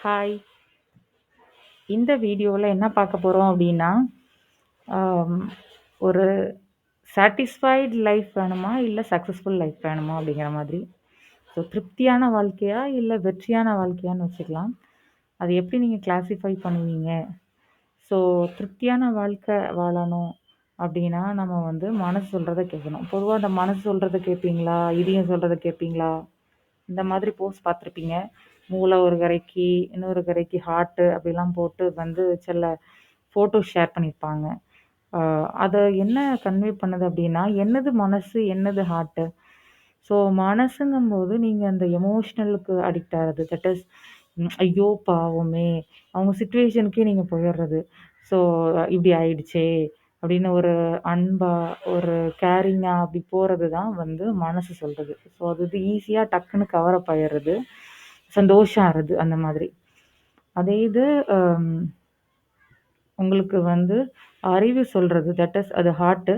Hi இந்த வீடியோவில் என்ன பார்க்க போகிறோம் அப்படின்னா ஒரு சாட்டிஸ்ஃபைடு லைஃப் வேணுமா இல்லை சக்ஸஸ்ஃபுல் லைஃப் வேணுமா அப்படிங்கிற மாதிரி. ஸோ திருப்தியான வாழ்க்கையா இல்லை வெற்றியான வாழ்க்கையான்னு வச்சுக்கலாம். அது எப்படி நீங்கள் கிளாஸிஃபை பண்ணுவீங்க? ஸோ திருப்தியான வாழ்க்கை வாழணும் அப்படின்னா நம்ம வந்து மனசு சொல்கிறத கேட்கணும். பொதுவாக அந்த மனசு சொல்கிறத கேட்பீங்களா? இதையும் சொல்கிறத கேட்பீங்களா? இந்த மாதிரி போஸ்ட் பார்த்துருப்பீங்க. மூளை ஒரு கரைக்கு இன்னொரு கரைக்கு ஹார்ட்டு அப்படிலாம் போட்டு வந்து சில ஃபோட்டோ ஷேர் பண்ணியிருப்பாங்க அதை என்ன கன்வே பண்ணுது அப்படின்னா என்னது மனசு என்னது ஹார்ட்டு ஸோ மனசுங்கும்போது நீங்கள் அந்த எமோஷ்னலுக்கு அடிக்ட் ஆகிறது. தட் இஸ் ஐயோ பாவமே. அவங்க சுச்சுவேஷனுக்கே நீங்கள் போயிடுறது. ஸோ இப்படி ஆயிடுச்சே அப்படின்னு ஒரு அன்பா ஒரு கேரிங்காக அப்படி போகிறது தான் வந்து மனசு சொல்கிறது ஸோ அது வந்து ஈஸியாக டக்குன்னு கவரப் ஆயிடுறது. சந்தோஷம் ஆறுது அந்த மாதிரி. அதே இது உங்களுக்கு வந்து அறிவு சொல்கிறது தட் இஸ் அது ஹார்ட்டு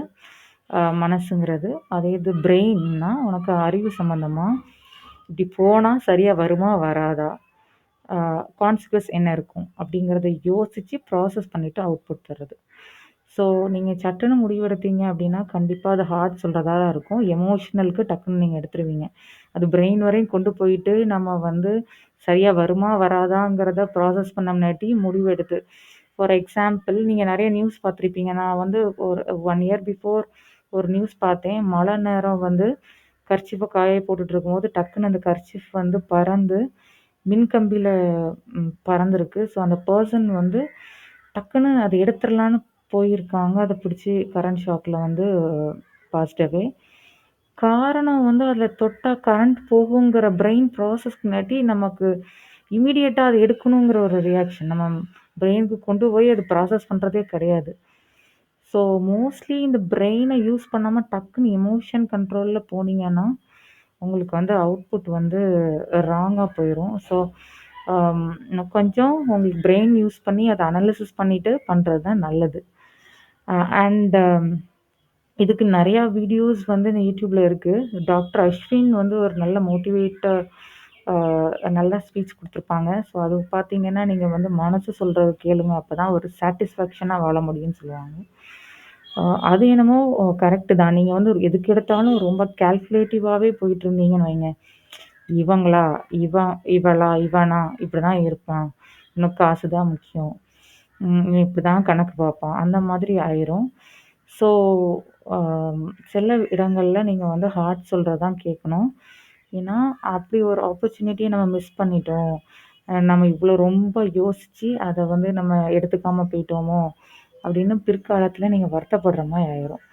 மனசுங்கிறது. அதே இது பிரெயின்னா உனக்கு அறிவு சம்மந்தமாக இப்படி போனால் சரியாக வருமா வராதா? கான்சிக்வன்ஸ் என்ன இருக்கும்? அப்படிங்கிறத யோசித்து ப்ராசஸ் பண்ணிவிட்டு அவுட்புட் தர்றது. ஸோ நீங்கள் சட்டுன்னு முடிவெடுத்தீங்க அப்படின்னா கண்டிப்பாக அது ஹார்ட் சொல்கிறதா தான் இருக்கும். எமோஷ்னலுக்கு டக்குன்னு நீங்கள் எடுத்துருவீங்க. அது பிரெயின் வரையும் கொண்டு போயிட்டு நம்ம வந்து சரியாக வருமா வராதாங்கிறத ப்ராசஸ் பண்ணம்னாட்டி முடிவு எடுத்து ஃபார் எக்ஸாம்பிள் நீங்கள் நிறைய நியூஸ் பார்த்துருப்பீங்க. நான் வந்து ஒரு ஒன் இயர் பிஃபோர் ஒரு நியூஸ் பார்த்தேன். மழை நேரம் வந்து கர்ச்சிஃபை காய போட்டுட்டு இருக்கும்போது டக்குன்னு அந்த கர்ச்சிஃப் வந்து பறந்து மின்கம்பியில் பறந்துருக்கு. ஸோ அந்த பர்சன் வந்து டக்குன்னு அதை எடுத்துடலான்னு போயிருக்காங்க. அதை பிடிச்சி கரண்ட் ஷாக்கில் வந்து பாசிட்டிவே காரணம் வந்து அதில் தொட்டால் கரண்ட் போகுங்கிற பிரெயின் ப்ராசஸ்க்குனாட்டி நமக்கு இமீடியட்டாக அதை எடுக்கணுங்கிற ஒரு ரியாக்ஷன் நம்ம பிரெயினுக்கு கொண்டு போய் அது ப்ராசஸ் பண்ணுறதே கிடையாது. ஸோ மோஸ்ட்லி இந்த பிரெயினை யூஸ் பண்ணாமல் டக்குன்னு எமோஷன் கண்ட்ரோலில் போனீங்கன்னா உங்களுக்கு வந்து அவுட்புட் வந்து ராங்காக போயிடும் ஸோ கொஞ்சம் உங்களுக்கு பிரெயின் யூஸ் பண்ணி அதை அனலிசிஸ் பண்ணிவிட்டு பண்ணுறது தான் நல்லது. அண்ட் um, இதுக்கு நிறையா வீடியோஸ் வந்து இந்த யூடியூப்பில் இருக்குது டாக்டர் அஸ்வின் வந்து ஒரு நல்ல மோட்டிவேட்டர் நல்ல ஸ்பீச் கொடுத்துருப்பாங்க. ஸோ அது பார்த்தீங்கன்னா நீங்கள் வந்து மனசு சொல்கிறது கேளுங்க. அப்போ தான் ஒரு சாட்டிஸ்ஃபேக்ஷனாக வாழ முடியும்னு சொல்லுவாங்க. அது என்னமோ கரெக்டு தான். நீங்கள் வந்து ஒரு எதுக்கு எடுத்தாலும் ரொம்ப கால்குலேட்டிவாகவே போயிட்டு இருந்தீங்கன்னு வைங்க. இவங்களா இவன் இவளா இவனா இப்படி தான் இருப்பான். இன்னும் காசு தான் முக்கியம். இப்படி தான் கணக்கு பார்ப்போம். அந்த மாதிரி ஆயிரும். ஸோ சில இடங்களில் நீங்கள் வந்து ஹார்ட் சொல்கிறது தான் கேட்கணும். ஏன்னா அப்படி ஒரு ஆப்பர்ச்சுனிட்டியை நம்ம மிஸ் பண்ணிட்டோம். நம்ம இவ்வளோ ரொம்ப யோசித்து அதை வந்து நம்ம எடுத்துக்காமல் போயிட்டோமோ அப்படின்னு பிற்காலத்தில் நீங்கள் வருத்தப்படுற மாதிரி ஆயிரும்.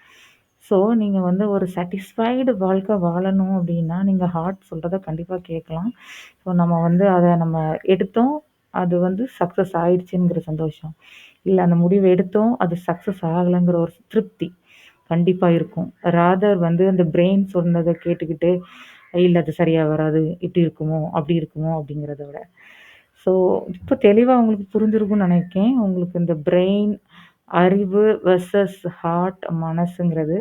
ஸோ நீங்கள் வந்து ஒரு சாட்டிஸ்ஃபைடு வாழ்க்கை வாழணும் அப்படின்னா நீங்கள் ஹார்ட் சொல்கிறத கண்டிப்பாக கேட்கலாம். ஸோ நம்ம வந்து அதை நம்ம எடுத்தோம். அது வந்து சக்ஸஸ் ஆயிடுச்சுங்கிற சந்தோஷம். இல்லை அந்த முடிவை எடுத்தோம் அது சக்ஸஸ் ஆகலைங்கிற ஒரு திருப்தி கண்டிப்பாக இருக்கும். ராதர் வந்து அந்த பிரெயின் சொன்னதை கேட்டுக்கிட்டு இல்லை அது சரியாக வராது. இப்படி இருக்குமோ அப்படி இருக்குமோ அப்படிங்கிறத விட. ஸோ இப்போ தெளிவாக உங்களுக்கு புரிஞ்சிருக்கும்னு நினைக்கிறேன் உங்களுக்கு இந்த பிரெயின் அறிவு வெர்சஸ் ஹார்ட் மனசுங்கிறது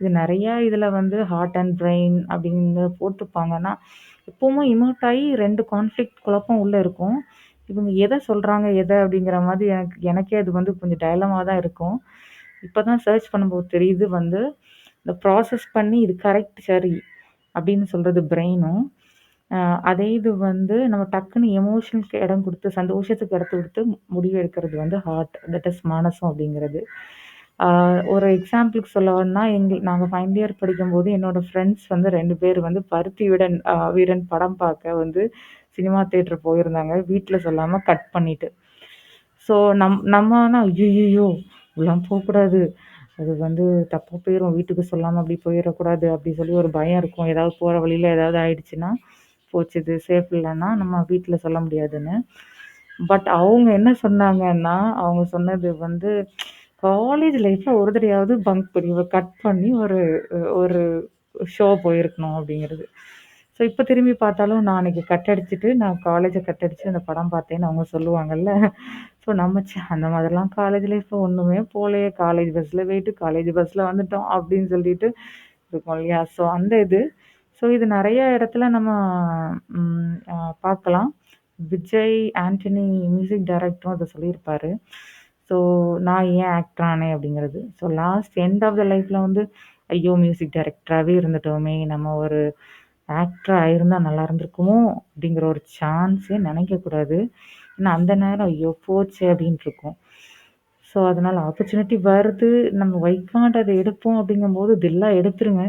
இது நிறையா இதில் வந்து ஹார்ட் அண்ட் பிரெயின் அப்படின்னு போட்டிருப்பாங்கன்னா எப்போவுமே இமோட் ஆகி ரெண்டு கான்ஃப்ளிக்ட் குழப்பம் உள்ளே இருக்கும். இவங்க எதை சொல்கிறாங்க எதை அப்படிங்கிற மாதிரி எனக்கு எனக்கே அது வந்து கொஞ்சம் டயலமாக தான் இருக்கும். இப்போ தான் சர்ச் பண்ணும்போது தெரியுது வந்து இந்த ப்ராசஸ் பண்ணி இது கரெக்ட் சரி அப்படின்னு சொல்கிறது பிரெயினும் அதே இது வந்து நம்ம டக்குன்னு எமோஷனுக்கு இடம் கொடுத்து சந்தோஷத்துக்கு இடத்த கொடுத்து முடிவு எடுக்கிறது வந்து ஹார்ட் தட் இஸ் மனசும் அப்படிங்கிறது. ஒரு எக்ஸாம்பிளுக்கு சொல்ல வேணா எங்கள் நாங்கள் ஃபைனல் இயர் படிக்கும்போது என்னோட ஃப்ரெண்ட்ஸ் வந்து ரெண்டு பேர் வந்து பருத்தி வீடன் வீரன் படம் பார்க்க வந்து சினிமா தேட்டர் போயிருந்தாங்க. வீட்டில் சொல்லாமல் கட் பண்ணிட்டு. ஸோ நம் நம்ம ஆனால் ஐயோ இப்படிலாம் போகக்கூடாது. அது வந்து தப்பாக போயிடும் வீட்டுக்கு சொல்லாமல் அப்படி போயிடக்கூடாது அப்படி சொல்லி ஒரு பயம் இருக்கும். ஏதாவது போகிற வழியில் ஏதாவது ஆயிடுச்சுன்னா போச்சு இது சேஃப் இல்லைன்னா நம்ம வீட்டில் சொல்ல முடியாதுன்னு. பட் அவங்க என்ன சொன்னாங்கன்னா அவங்க சொன்னது வந்து காலேஜ் லைஃப்பில் ஒரு தடையாவது பங்க் பண்ணி கட் பண்ணி ஒரு ஒரு ஷோ போயிருக்கணும் அப்படிங்கிறது. ஸோ இப்போ திரும்பி பார்த்தாலும் நான் அன்றைக்கி கட் அடிச்சுட்டு நான் காலேஜை கட் அடித்து அந்த படம் பார்த்தேன்னு அவங்க சொல்லுவாங்கல்ல. ஸோ நம்ம அந்த மாதிரிலாம் காலேஜ் லைஃப்பில் ஒன்றுமே போகலையே. காலேஜ் பஸ்ஸில் போயிட்டு காலேஜ் பஸ்ஸில் வந்துட்டோம் அப்படின்னு சொல்லிட்டு இருக்கும் இல்லையா? ஸோ அந்த இது. ஸோ இது நிறைய இடத்துல நம்ம பார்க்கலாம். விஜய் ஆண்டனி மியூசிக் டைரக்டரும் அதை சொல்லியிருப்பார். ஸோ நான் ஏன் ஆக்டர் ஆனேன் அப்படிங்கிறது. So last end of the லைஃப்பில் வந்து ஐயோ! மியூசிக் டைரக்டராகவே இருந்துட்டோமே! நம்ம ஒரு ஆக்டரா ஆயிருந்தா நல்லா இருந்திருக்குமோ! அப்படிங்கிற ஒரு சான்ஸே நினைக்கக்கூடாது. ஏன்னா அந்த நேரம் ஐயோ! போச்சு அப்படின்ட்டு இருக்கும். ஸோ அதனால் ஆப்பர்ச்சுனிட்டி வருது. நம்ம வை அதை எடுப்போம் அப்படிங்கும்போது தில்லா எடுத்துருங்க.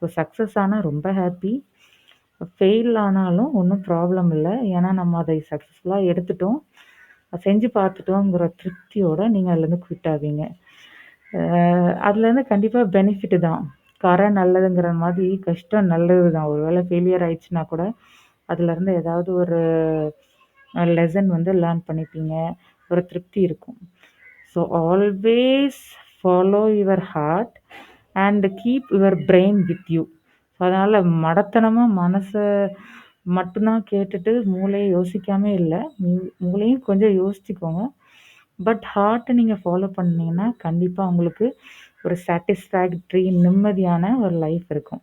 ஸோ சக்சஸ் ஆனால் ரொம்ப ஹாப்பி. ஃபெயில் ஆனாலும் ஒன்றும் ப்ராப்ளம் இல்லை ஏன்னா நம்ம அதை சக்ஸஸ்ஃபுல்லாக எடுத்துட்டோம். செஞ்சு பார்த்துட்டோங்கிற திருப்தியோட நீங்கள் அதுலேருந்து குவிட் ஆவீங்க. அதுலேருந்து கண்டிப்பாக பெனிஃபிட்டு தான். கரை நல்லதுங்கிற மாதிரி கஷ்டம் நல்லது தான். ஒரு வேளை ஃபெயிலியர் ஆயிடுச்சுன்னா கூட, அதுலேருந்து ஏதாவது ஒரு லெசன் வந்து லேர்ன் பண்ணிப்பீங்க. ஒரு திருப்தி இருக்கும். So always follow your heart and keep your brain with you. So அதனால் மடத்தனமாக மனசை மட்டும் தான் கேட்டுட்டு மூளையை யோசிக்காம இல்லை மூளையும் கொஞ்சம் யோசிச்சுக்கோங்க. பட் ஹார்ட்டை நீங்கள் ஃபாலோ பண்ணீங்கன்னா, கண்டிப்பாக உங்களுக்கு ஒரு சாட்டிஸ்ஃபேக்ட்ரி நிம்மதியான ஒரு லைஃப் இருக்கும்.